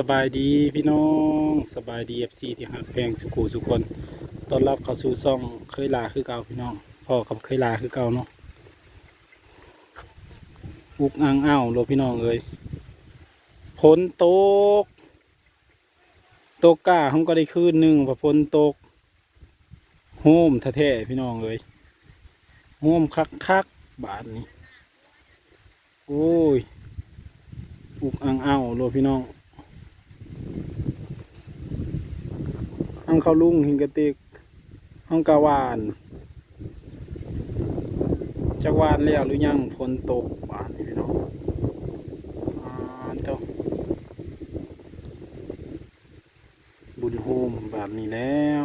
สบายดีพี่น้องสบายดีเอฟซีที่หักแพงสุขูสุคนต้อนรับเข้าสู่ซ่องเคยลาคือเก่าพี่น้องพ่อกับเคยลาคือเก่าเนาะอุกอ่างอ้าวโลพี่น้องเอ้ยฝนตกตกก้าห้องก็ได้คืนหนึ่งพอฝนตกโฮมแท้ๆพี่น้องเอ้ยโฮมคักคักบาทนี้โอ้ยอุกอ่างอ้าวโลพี่น้อง ห้องข้าวลุงหิงกระติกห้องกาวานจักวานแล้วหรือยังฝนตกบานนี่พี่น้องอ่าเจ้าบุญโฮมแบบนี้แล้ว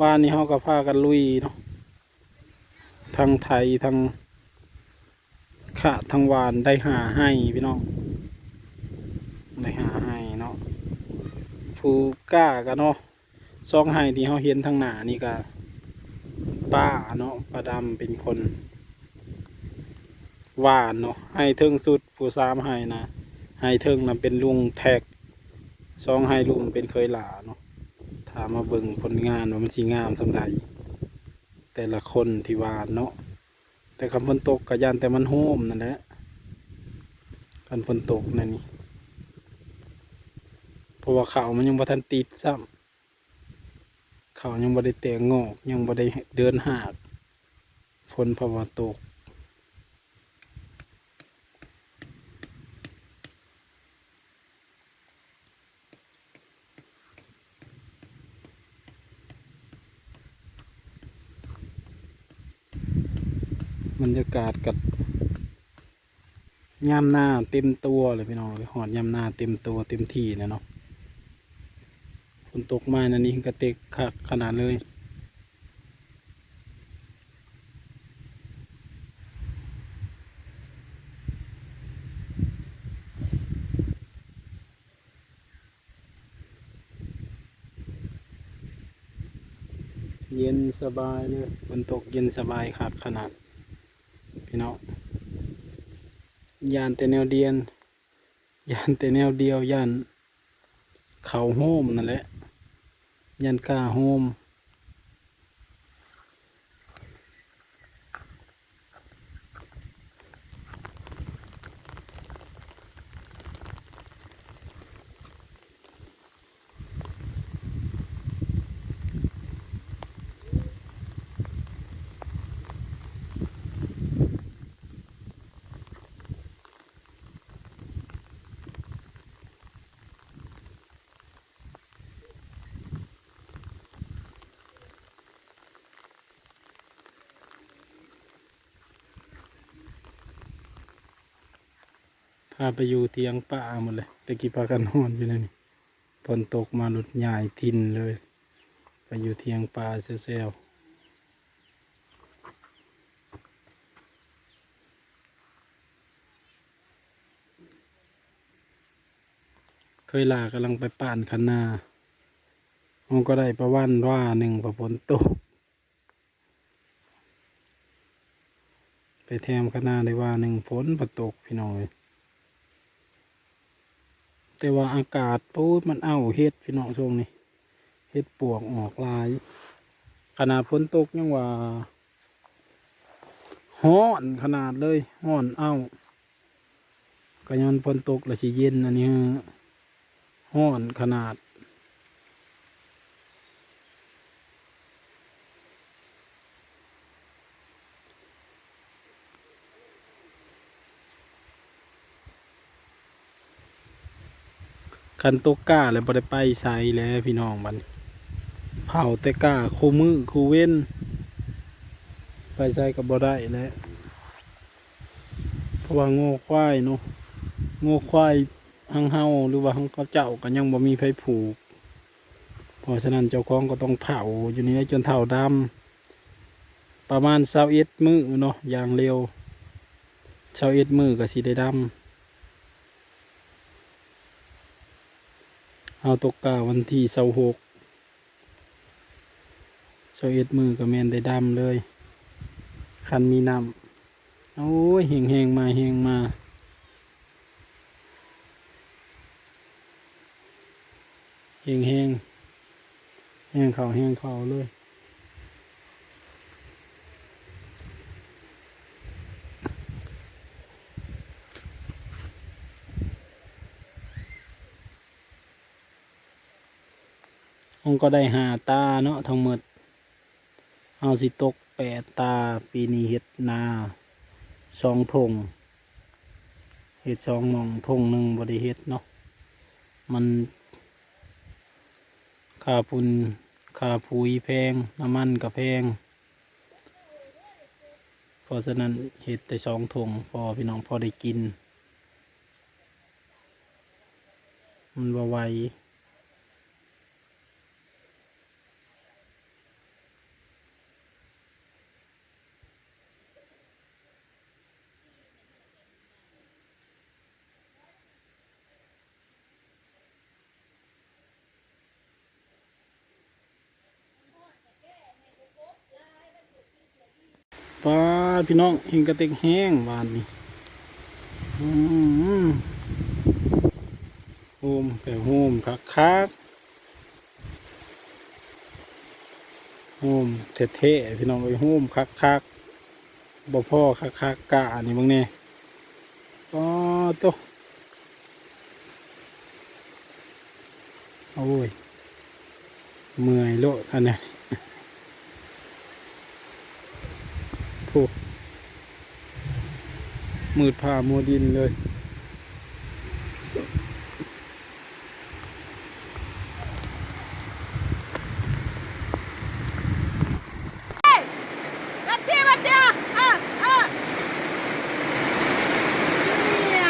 วานนี้เขาก็พากันลุยเนาะทางไทยทางขะทางวานได้หาให้พี่น้องได้หาให้เนาะผูก้ากันเนาะ ซองไห้ที่เขาเห็นทางหน้านี่ก็ป้าเนาะป้าดำเป็นคนหวานเนาะให้เทิงสุดผู้สามให้นะให้เทิงนะเป็นลุงแท็กซองให้ลุงเป็นเคยหลาเนาะถามมาเบิ่งผลงานว่ามันสีงามสำใดแต่ละคนที่หวานเนาะแต่คำฝนตกกะยันแต่มันโฮมนั่นแหละกันฝนตกนั่นนี่เพราะว่าเขาวมันยังบ่ทันติดซ้ำ เขายังบ่ได้แตกงอก ยังบ่ได้เดินหากฝนภาวะตกบรรยากาศกับย่ำหน้าเต็มตัวเลยพี่น้องหอดย่ำหน้าเต็มตัวเต็มที่นะเนาะ นตกมานันนี้กระเตกขนาดเลยเย็นสบายเลยฝนตกเย็นสบายคักขนาด พี่น้องยานแต่แนวเดียนยานแต่แนวเดียวยานเขาโฮมนั่นแหละ ยันกาโฮม พาไปอยู่เตียงป่าหมดเลยตะกี้พากันนอนอยู่นั่นนี่ฝนตกมาหลุดใหญ่ทินเลย ไปอยู่เทียงป่าเซลเคยลากำลังไปป่านคันนามันก็ได้ประวันว่าหนึ่งประฝนตก ไปแทมคณะได้ว่าหนึ่งฝนประตกพี่น้อย แต่ว่าอากาศปูดมันเอาเฮ็ดพี่น้องช่วงนี้เฮ็ดปวกออกลาย ขนาดฝนตกยังว่าห้อนขนาดเลยห้อนเอาก็ย้อนฝนตกและสิเย็นอันนี้ห้อนขนาด คันตกก้าแล้วบ่ได้ไปใส่แล้วพี่น้องมันเผาแต่ก้าคู่มือคู่เว้น ไปใส่กับบ่ได้แล้วเพราะว่าโง่ควายเนาะโง่ควายหังเฮาหรือว่าหังเขาเจ้าก็ยังบ่มีไผผูก เพราะฉะนั้นเจ้าของก็ต้องเผาอยู่นี่จนเท่าดำประมาณ21มื้อเนาะอย่างเร็ว21มื้อก็สิได้ดำ เอาตกกาวันที่เสาหกเสาเอ็ดมือกับแมนได้ดำเลย คันมีน้ำโอ้ยเฮงเฮงมาเฮงมาเฮงเฮงเฮงเขาเฮงเขาเลย องก็ได้หาตาเนาะทั้งหมดเอาสิตกแปดตาปีนี้เฮ็ดนาสองทงเฮ็ดสองมองทงหนึ่งบริเฮ็ดเนาะมันค่าปุนค่าปุ๋ยแพงน้ำมันก็แพงเพราะฉะนั้นเฮ็ดแต่สองทงพอพี่น้องพอได้กิน มันบ่ไหว ปลาพี่น้องเห็นกระเติกแห้งบานนี่โฮมแต่โฮมคักคักโฮมเท่เท่ๆพี่น้องเอ้โฮมคักคักบ่พ่อคักคักกะนนี้มึงเนี่ยอ๋อโตโอ้ยเมื่อยโลดอันนี้ โอ้ มืดผ่ามัวดินเลย รัสเซียรัสเซียอะอะเนี่ย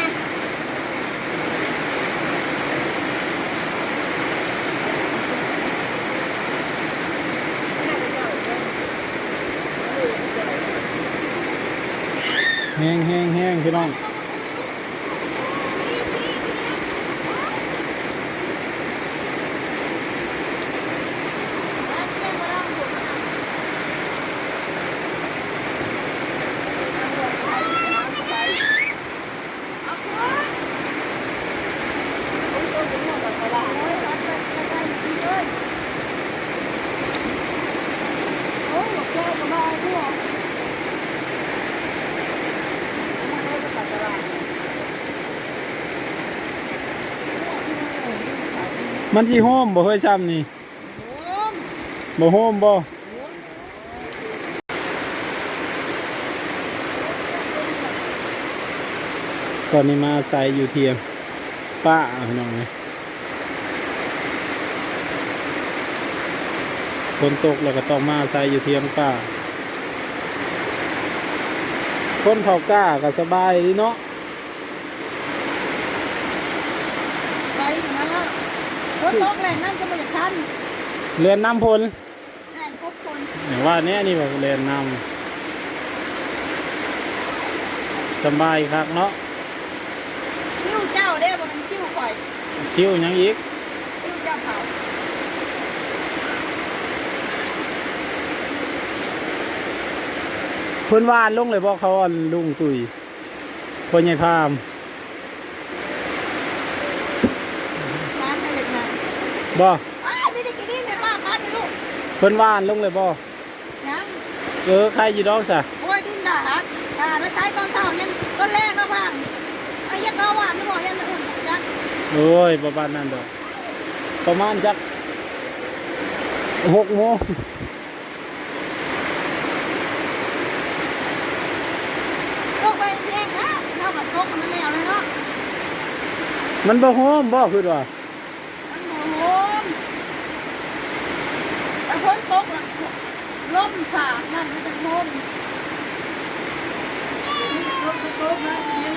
แห้งแห้งแห้งพี่น้อง มันสิโฮมบ่เฮ้ยซ้ำนี่บ่โฮมบ่ตอนนี้มาใส่อยู่เทียมป้าพี่น้องเลยฝนตกแล้วก็ต้องมาใส่อยู่เทียมป้าคนเขากล้าก็สบายดีเนาะ ไปถึงนั้นแล้ว รถตกแรงน้ำจะมาจากทันเรียนน้ำพลแรงพบคนอย่างว่าเนี้ยนี่แบบเรียนนำสบายครับเนาะคิ้วเจ้าเด้บ่มันคิ้วข่อยคิวหยังอีกคิ้วเจ้าเขาเพิ่นวานลงเลยบ่เขาอันลุงตุยพ่อใหญ่พาม ร้านอะไรอย่างนั้น บ่อ้าวไม่ได้กินนี่แม่ป้าป้านี่ลูกเพิ่นวานลงเลยบ่ยังเออใครอยู่ดอกซะโอ้ยดินด่าฮักด่าไปใช้ตอนเช้ายังต้นแรกก็พังไอ้ยักษ์ก็หวานไม่บอกยังอื่นจักโอ้ยประมาณนั้นดอกประมาณจักหกโมงตกไปแรงนะเท่ากับตกมันแล้วเลยเนาะมันบ่โฮมบ่คือว่า มันโหมแต่ฝนตกแล้วลมสาดนั่นมันจะโหมลมตกนะยัง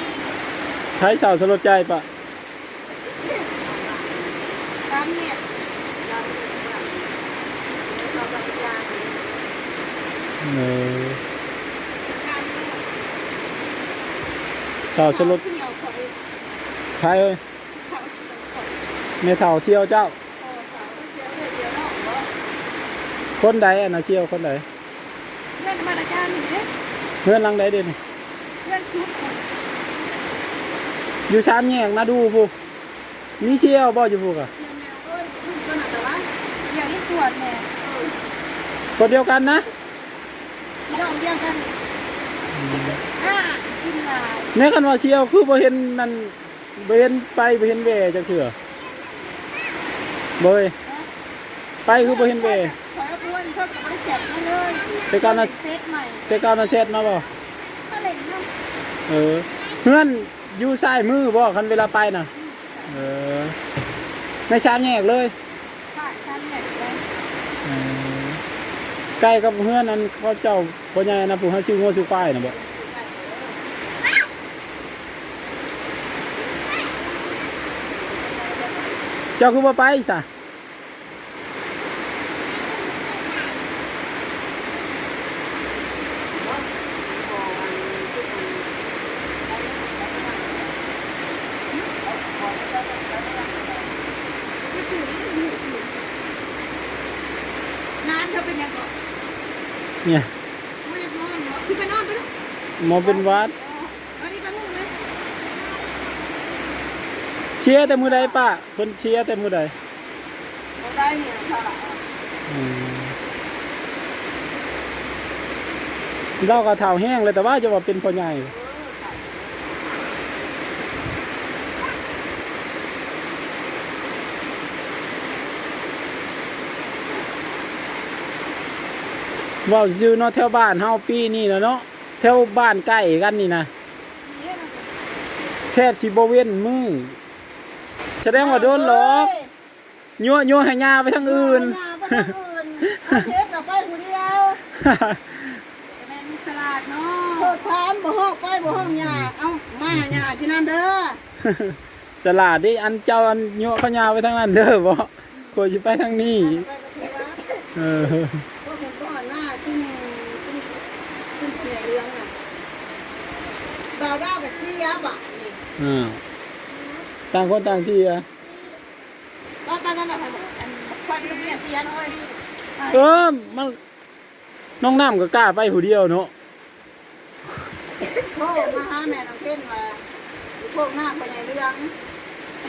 ใช้สาวสลดใจปะตามเนี่ยตามเนี่ยเราปฏิญาณเออการเนี่ยสาวสลดเที่ยวข่อยใครเอ้ย เขาเที่ยวข่อยแม่เฒ่าเสี่ยวเจ้า พอสาวเที่ยวเดี๋ยวเนาะบ่ คนใดอะนะเสี่ยวคนใดเล่นมาตรการนี่เด้เพื่อนหลังใดเด่นเล่นชุดข่อยอยู่ชามแยกนะดูผู้มีเชี่ยวบ่อยู่ผู้กะเที่ยวแมวเอ้ยขึ้นจนตรวจแน่คนเดียวกันนะน้องเดียวกันอ่ากินหลายเนี่ยกันว่าเชียวคือบ่เห็นนั่นบ่เห็นไปบ่เห็นแวจักเถื่อบ่เว้ยไปคือบ่เห็นแว ขอเอาบ้วนเพิ่มกับมันเสร็จมาเลยไปก่อนนะเซตใหม่แต่ก้าวน่ะแชทมาบ่ก็เลยน้เออเพื่อนอยู่ซ้ายมือบ่คันเวลาไปน่ะ เออในชามแยกเลยำผ่านการแหลกเลยเออใกล้กับเพื่อนนั้นเขาเจ้าพ่อใหญ่นะผู้ให้ซื้องัวซื้อควายน่ะบ่เจ้าคือบ่ไปซะ ไม่ถือไม่ถืองานเธอเป็นยังไงเนี่ยไม่อยากนอนเหรอพี่ไปนอนไปลูกหมอเป็นหวัดอันนี้ไปมุ่งไหมเชียร์แต่มือใดป้าเพิ่นเชียร์แต่มือใดเราได้เนี่ยค่ะอืมเราก็เท้าแห้งเลยแต่ว่าจะว่าเป็นพ่อใหญ่ ว่าซื่อเนาะแถวบ้านเฮาปีนี้นะเนาะแถวบ้านใกล้กันนี่นะแทบสิบ่เว้นมือแสดงว่าโดนหลอกยั่วยั่วให้ยาไปทางอื่นไปทางอื่นเอาเทปกับไปผู้เดียวแม่นสลาดเนาะโทษทานบ่ห้องไปบ่ห้องยาเอ้ามาหยากินน้ำเด้อสลาดดิอันเจ้าอันยั่วเขายาไปทางนั้นเด้อบ่กลัวสิไปทางนี้ไปกับผัวเออ พวกเห็นก่อนหน้าขึ้นขึ้นขึ้นเสียเรื่องน่ะ บ่าวดาวกับเสียบ่ะนี่อ่าต่างคนต่างเชียร์ก็ตอนนั้นน่ะไปบอกอันควายที่เสียเสียน้อยเออมันน้องน้ำก็กล้าไปผู้เดียวเนาะโทรมาหาแม่น้องเต้นว่าพวกหน้าคนใหญ่เรื่อง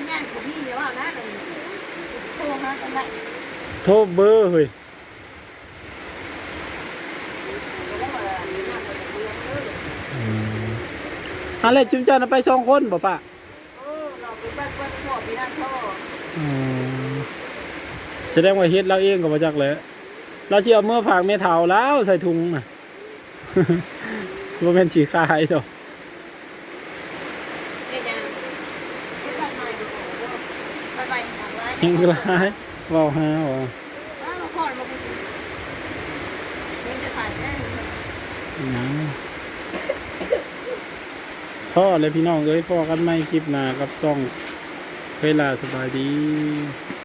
แม่ของพี่เดี๋ยวว่านะเลยโทรหากันได้โทรเบอร์เฮ้ย แล้วว่าหน้าคนใหญ่เรื่องเด้ ออะไรชิมเจ้าน่ะไปสองคนบ่ปะเออเราไปบ้านบ้านพ่อพี่นั่นพ่ออืมแสดงว่าเฮ็ดเราเองก็บ่จักแหล้วเราสิเอาเมื่อฝากแม่เฒ่าแล้วใส่ถุงน่ะ บ่แม่นสิขายดอกเอ๊ะยังไปบ้านใหม่ดูไปไปทางร้านเฮงหลายเว้าหาว่าอ้าวพ่อมาคุยนี่จะถ่ายแม่หยัง พ่อเลยพี่น้องเอ้ยพ่อกันไม่คลิปหน้ากับซ่อง เวลาสบายดี